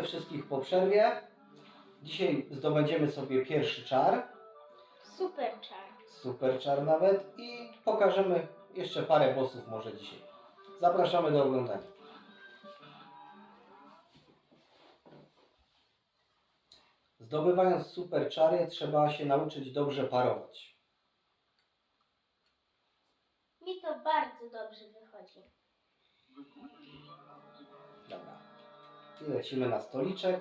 Wszystkich po przerwie. Dzisiaj zdobędziemy sobie pierwszy czar, Super czar. super czar nawet i pokażemy jeszcze parę bossów może dzisiaj. Zapraszamy do oglądania. Zdobywając super czary trzeba się nauczyć dobrze parować. Mi to bardzo dobrze wychodzi. Lecimy na stoliczek.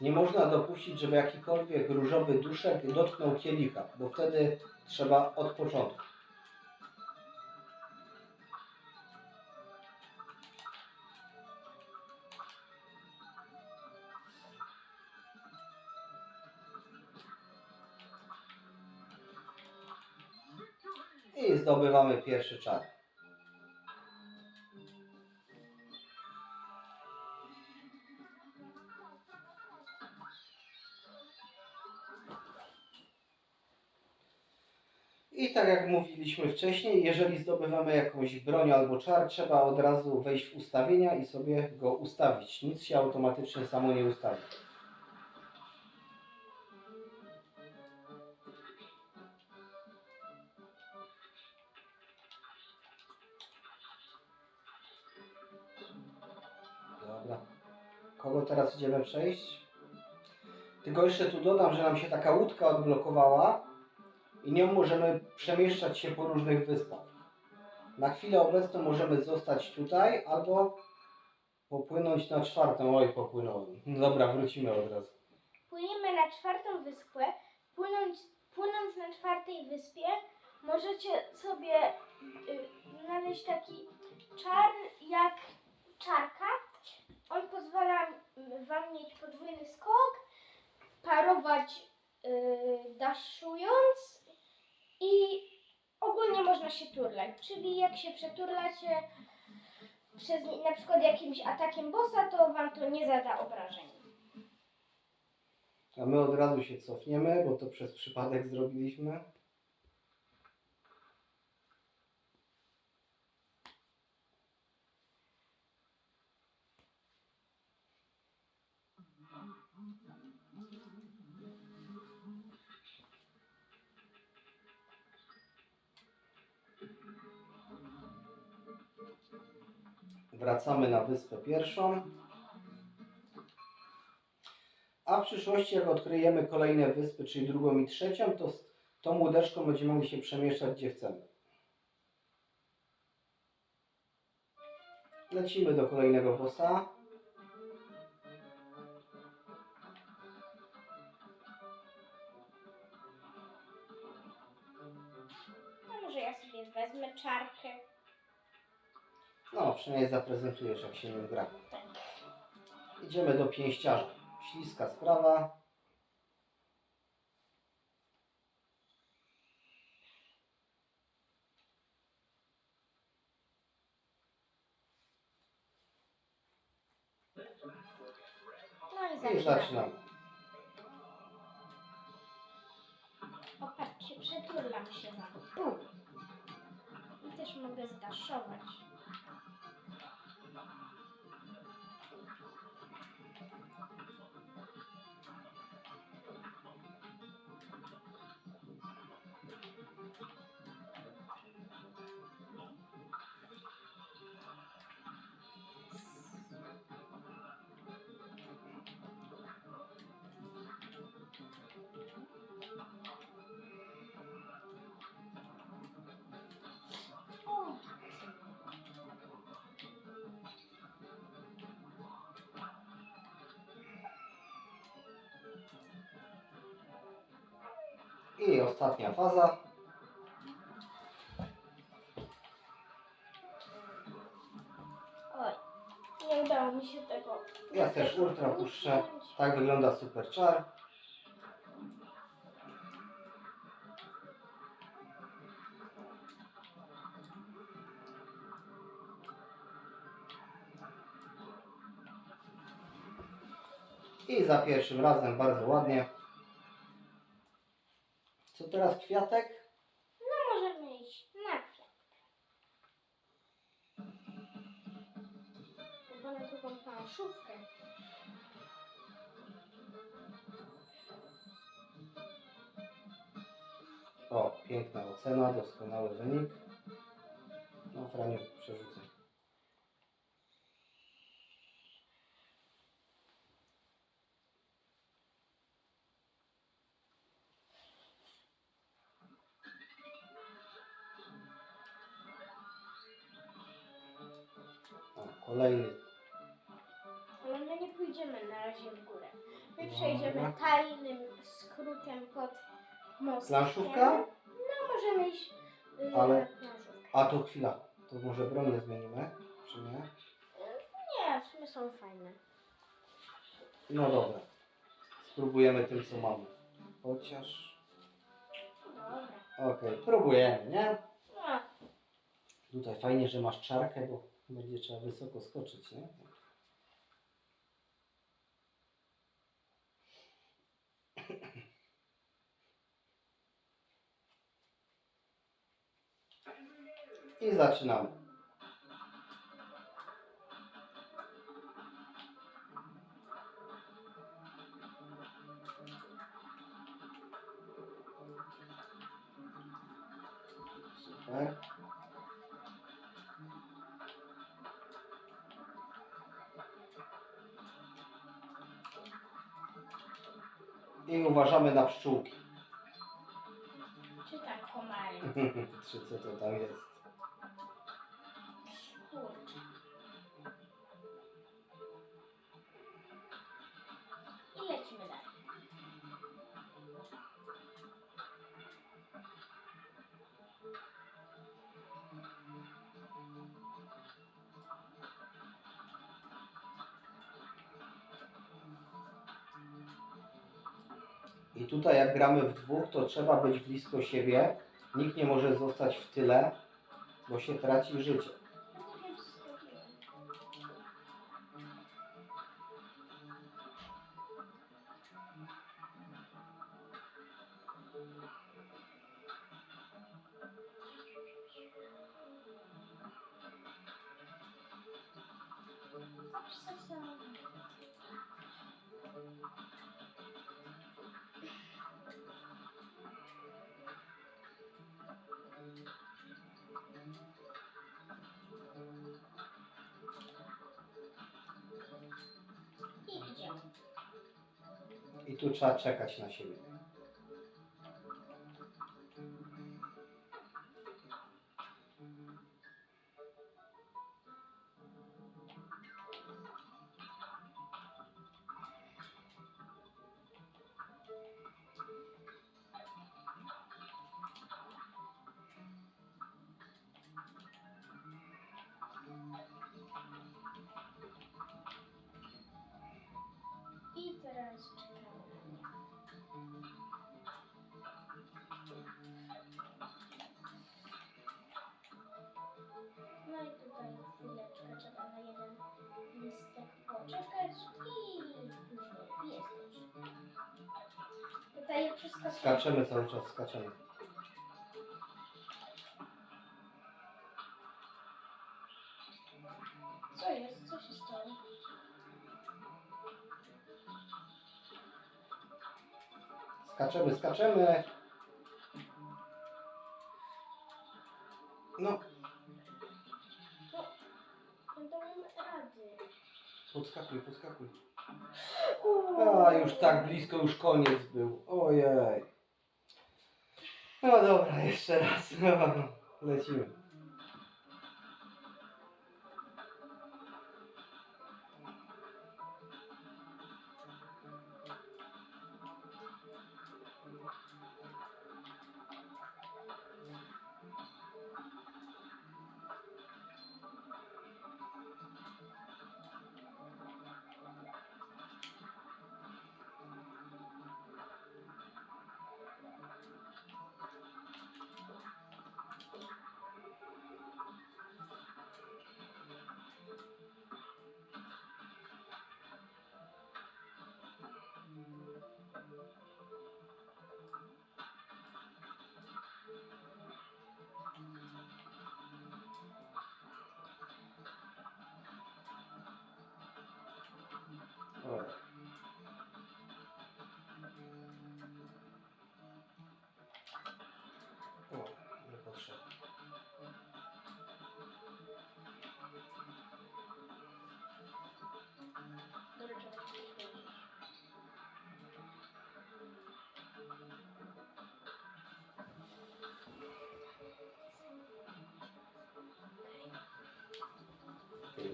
Nie można dopuścić, żeby jakikolwiek różowy duszek dotknął kielicha, bo wtedy trzeba od początku. I zdobywamy pierwszy czar. I tak jak mówiliśmy wcześniej, jeżeli zdobywamy jakąś broń albo czar, trzeba od razu wejść w ustawienia i sobie go ustawić. Nic się automatycznie samo nie ustawi. Dobra. Kogo teraz idziemy przejść? Tylko jeszcze tu dodam, że nam się taka łódka odblokowała i nią możemy przemieszczać się po różnych wyspach. Na chwilę obecną możemy zostać tutaj albo popłynąć na czwartą. Oj, popłynąłem. Dobra, wrócimy od razu. Płyniemy na czwartą wyspę. Płynąc, płynąc na czwartej wyspie możecie sobie y, znaleźć taki czar jak czarka. On pozwala Wam mieć podwójny skok, parować y, daszując i ogólnie można się turlać. Czyli jak się przeturlacie przez na przykład jakimś atakiem bossa, to Wam to nie zada obrażeń. A my od razu się cofniemy, bo to przez przypadek zrobiliśmy. Wracamy na wyspę pierwszą. A w przyszłości, jak odkryjemy kolejne wyspy, czyli drugą i trzecią, to z tą łódeczką będziemy mogli się przemieszczać gdzie chcemy. Lecimy do kolejnego bossa. A może ja sobie wezmę czarkę. No, przynajmniej zaprezentujesz, jak się nim gra. Idziemy do pięściarza. Śliska sprawa. No i zaczynamy. zaczynamy. Opatrzcie, przeturlam się. Bum. I też mogę zdaszować. I ostatnia faza. oj. Nie udało mi się tego. Ja też ultra puszczę. Tak wygląda super czar. I za pierwszym razem bardzo ładnie. Co teraz kwiatek? No możemy iść na kwiat. Chyba na drugą planszówkę. O, piękna ocena, doskonały wynik. No, Franiu, przerzucę. Kolejny. Ale my nie pójdziemy na razie w górę. My Dobra. przejdziemy tajnym skrótem pod mostem. Planszówka? No możemy iść yy, Ale- na planszówkę. A to chwila. To może bronię zmienimy, czy nie? Nie, w sumie są fajne. No dobra. Spróbujemy tym, co mamy. Chociaż... Dobra. Okej, próbujemy, nie? No, Tutaj fajnie, że masz czarkę, bo będzie trzeba wysoko skoczyć, nie? I zaczynamy. Super. I uważamy na pszczółki. czy tak komary. Czy co to tam jest? I tutaj jak gramy w dwóch, to trzeba być blisko siebie. Nikt nie może zostać w tyle, bo się traci życie. I tu trzeba czekać na siebie. I jest. Tutaj przeskoczymy. Skaczemy cały czas, skaczemy. Co jest? Co się stało? Skaczemy, skaczemy. Podskakuj. A, już tak blisko, już koniec był. Ojej. No dobra, jeszcze raz. Lecimy.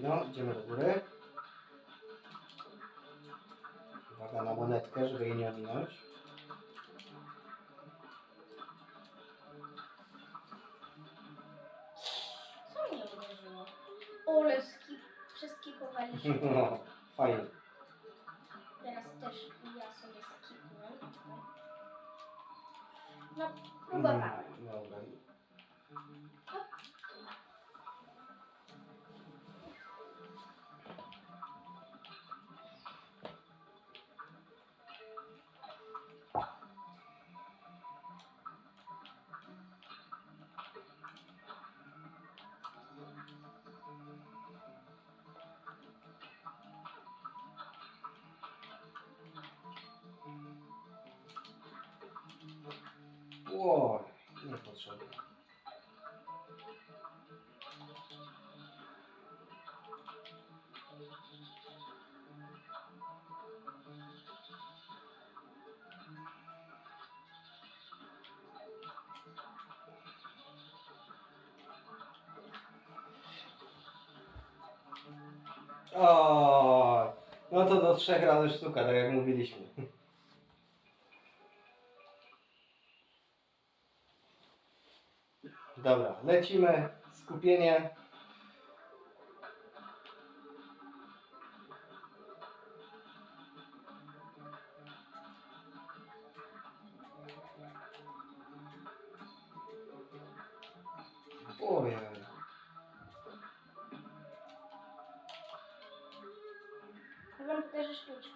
No, idziemy do góry. Uwaga na monetkę, żeby jej nie ominąć. Co mnie uderzyło? Ole, skip, przeskipowaliśmy. No, fajnie. Teraz też ja sobie skipnę. No, próbowałem. Ło, niepotrzebne. O, no to do trzech razy sztuka, tak jak mówiliśmy. Dobra, lecimy. Skupienie. Ojej. Ja wam pokażę sztuczkę.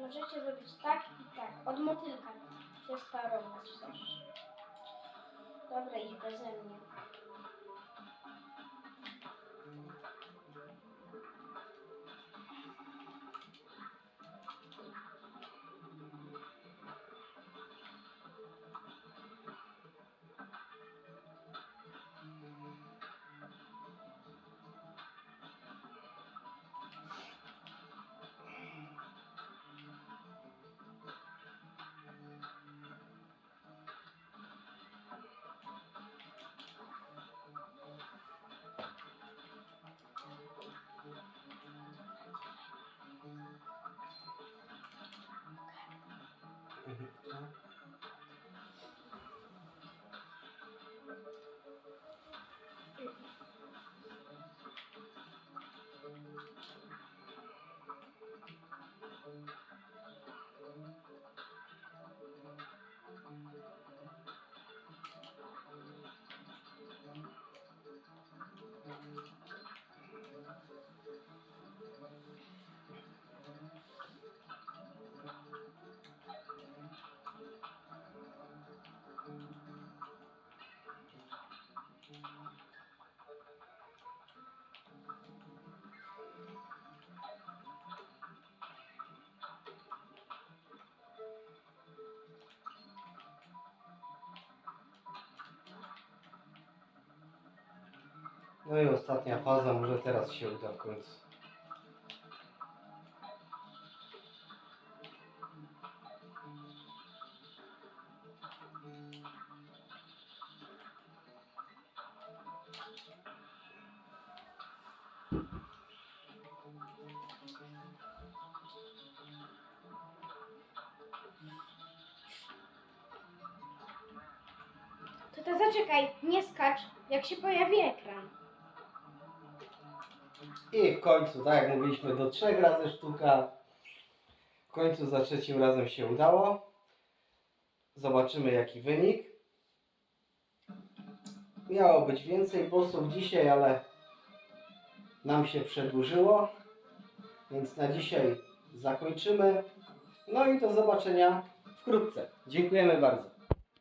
Możecie zrobić tak i tak. Od motylka się sparować też. Dobra, idź beze mnie. Mm-hmm. Uh-huh. No i ostatnia faza, może teraz się uda w końcu. To zaczekaj, nie skacz, jak się pojawi ekran. I w końcu, tak jak mówiliśmy, do trzech razy sztuka. W końcu za trzecim razem się udało. Zobaczymy jaki wynik. Miało być więcej bossów dzisiaj, ale nam się przedłużyło. Więc na dzisiaj zakończymy. No i do zobaczenia wkrótce. Dziękujemy bardzo.